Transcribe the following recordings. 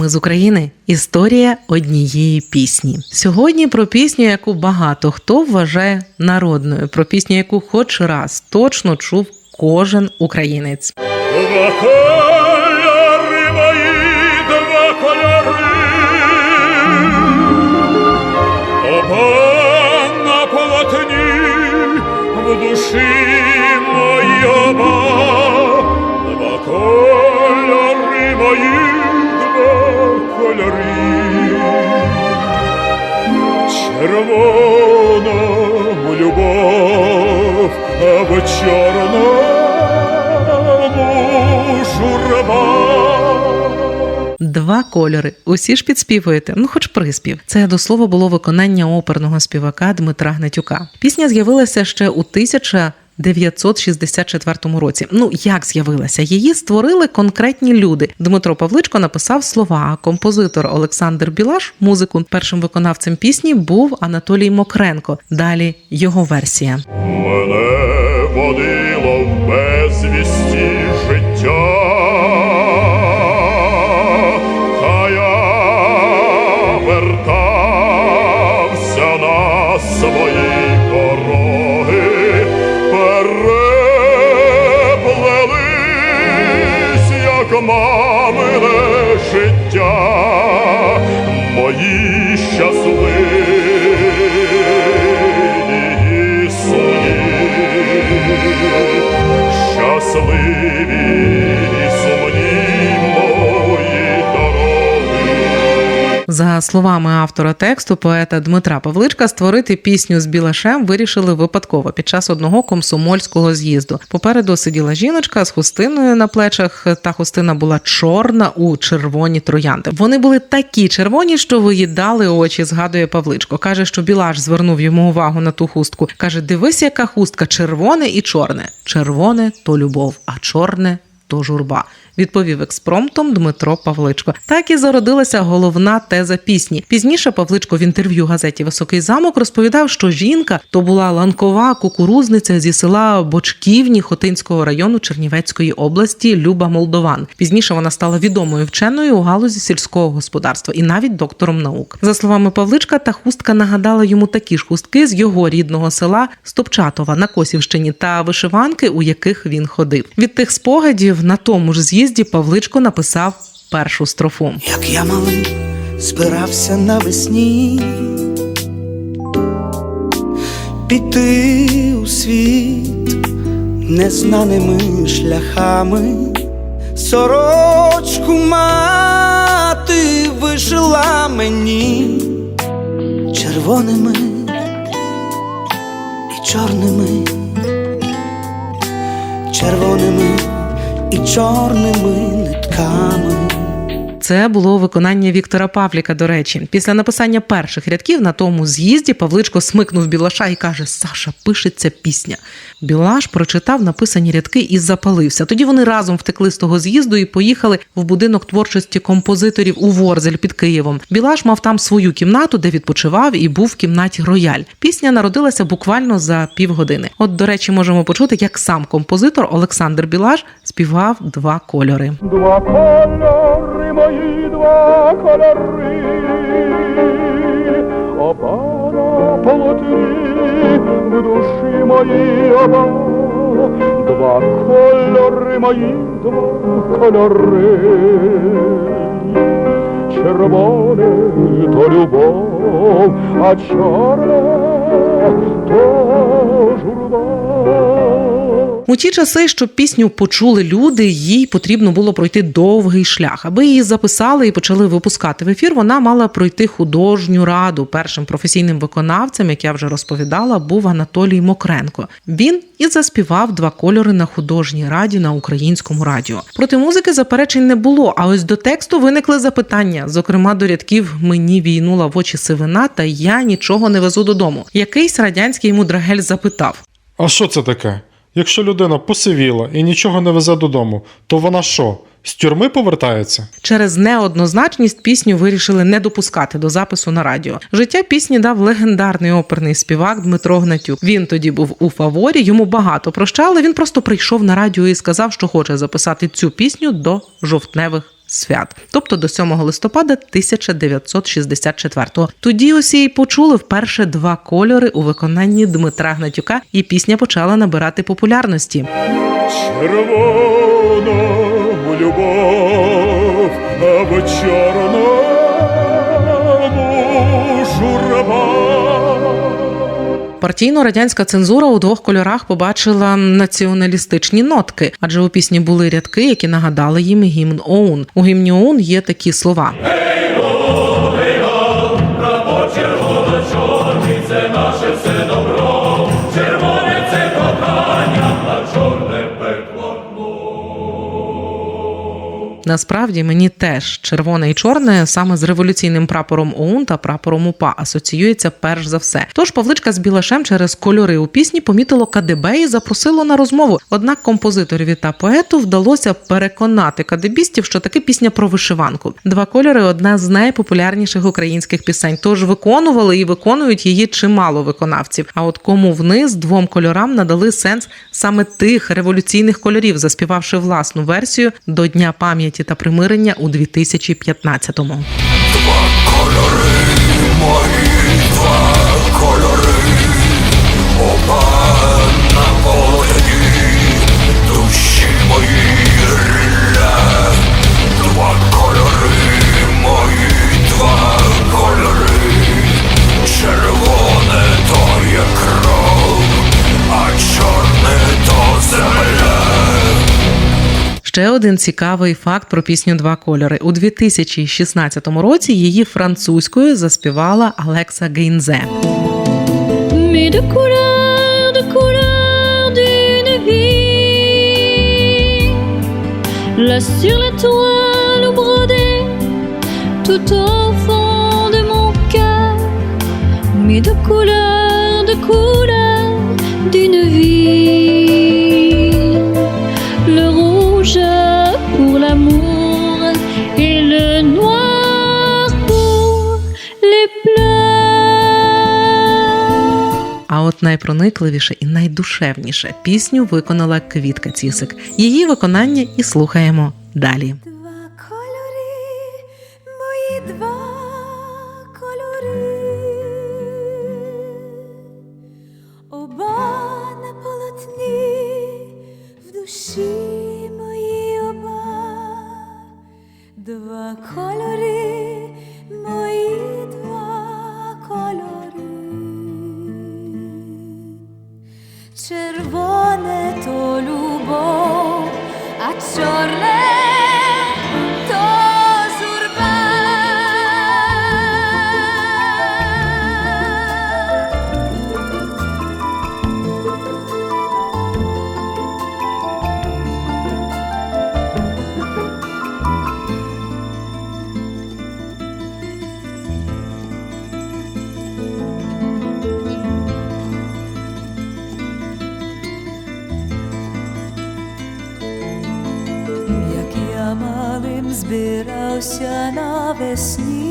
Ми з України. Історія однієї пісні. Сьогодні про пісню, яку багато хто вважає народною, про пісню, яку хоч раз точно чув кожен українець. Два на полотні в душі мої оба. Кольори. Червоному любов, а в чорному журба. Два кольори. Усі ж підспівуєте. Ну, хоч приспів. Це до слова було виконання оперного співака Дмитра Гнатюка. Пісня з'явилася ще у 1964 році. Ну як з'явилася? Її створили конкретні люди. Дмитро Павличко написав слова. а Композитор Олександр Білаш, музику. Першим виконавцем пісні був Анатолій Мокренко. Далі його версія. Мене водило За словами автора тексту, поета Дмитра Павличка, створити пісню з Білашем вирішили випадково під час одного комсомольського з'їзду. Попереду сиділа жіночка з хустиною на плечах. Та хустина була чорна у червоні троянди. Вони були такі червоні, що виїдали очі. Згадує Павличко. каже, що Білаш звернув йому увагу на ту хустку. каже: Дивись, яка хустка червоне і чорне. Червоне то любов, а чорне то журба. Відповів експромтом Дмитро Павличко. Так і зародилася головна теза пісні. Пізніше Павличко в інтерв'ю газеті Високий замок розповідав, що жінка то була ланкова кукурузниця зі села Бочківні Хотинського району Чернівецької області Люба Молдован. Пізніше вона стала відомою вченою у галузі сільського господарства і навіть доктором наук. За словами Павличка, та хустка нагадала йому такі ж хустки з його рідного села Стопчатова на Косівщині та вишиванки, у яких він ходив. Від тих спогадів на тому ж з'їзді Павличко написав першу строфу. Як я малий збирався навесні піти у світ незнаними шляхами, сорочку мати вишила мені червоними і чорними, червоними і чорними нитками. Це було виконання Віктора Павліка. До речі, після написання перших рядків на тому з'їзді Павличко смикнув Білаша і каже: Саша, пишеться пісня. Білаш прочитав написані рядки і запалився. Тоді вони разом втекли з того з'їзду і поїхали в будинок творчості композиторів у Ворзель під Києвом. Білаш мав там свою кімнату, де відпочивав, і був в кімнаті рояль. Пісня народилася буквально за півгодини. От, до речі, можемо почути, як сам композитор Олександр Білаш співав два кольори. Два кольори мої, два кольори, оба на полотні в душі мої оба. Два кольори мої, два кольори. Червоне то любов, а чорне то журба. У ті часи, щоб пісню почули люди, їй потрібно було пройти довгий шлях. Аби її записали і почали випускати в ефір, вона мала пройти художню раду. Першим професійним виконавцем, як я вже розповідала, був Анатолій Мокренко. Він і заспівав два кольори на художній раді на українському радіо. Проти музики заперечень не було. А ось до тексту виникли запитання, зокрема до рядків Мені війнула в очі сивина, та я нічого не везу додому. Якийсь радянський мудрагель запитав. А що це таке? Якщо людина посивіла і нічого не везе додому, то вона що? З тюрми повертається? Через неоднозначність пісню вирішили не допускати до запису на радіо. Життя пісні дав легендарний оперний співак Дмитро Гнатюк. Він тоді був у фаворі, йому багато прощали. Він просто прийшов на радіо і сказав, що хоче записати цю пісню до жовтневих свят, тобто до 7 листопада 1964-го. Тоді усі почули вперше два кольори у виконанні Дмитра Гнатюка, і пісня почала набирати популярності. червоному любов, або чорному журба. Партійно-радянська цензура у двох кольорах побачила націоналістичні нотки, адже у пісні були рядки, які нагадали їм гімн ОУН. У гімні ОУН є такі слова. Насправді мені теж червоне і чорне саме з революційним прапором ОУН та прапором УПА асоціюється перш за все. Тож Павличка з Білашем через кольори у пісні помітило КДБ і запросило на розмову. Однак композиторові та поету вдалося переконати кадебістів, що таки пісня про вишиванку. Два кольори одна з найпопулярніших українських пісень. Тож виконували і виконують її чимало виконавців. А от кому вниз двом кольорам надали сенс саме тих революційних кольорів, заспівавши власну версію до Дня пам'яті та примирення у 2015-му. Душі Ще один цікавий факт про пісню Два кольори. У 2016 році її французькою заспівала Алекса Гейнзе. Là sur la toile brodée, tout au fond de mon cœur. Mais de couleurs, de couleurs найпроникливіше і найдушевніше пісню виконала Квітка Цісик. Її виконання і слухаємо далі. Збирався навесні,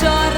чорними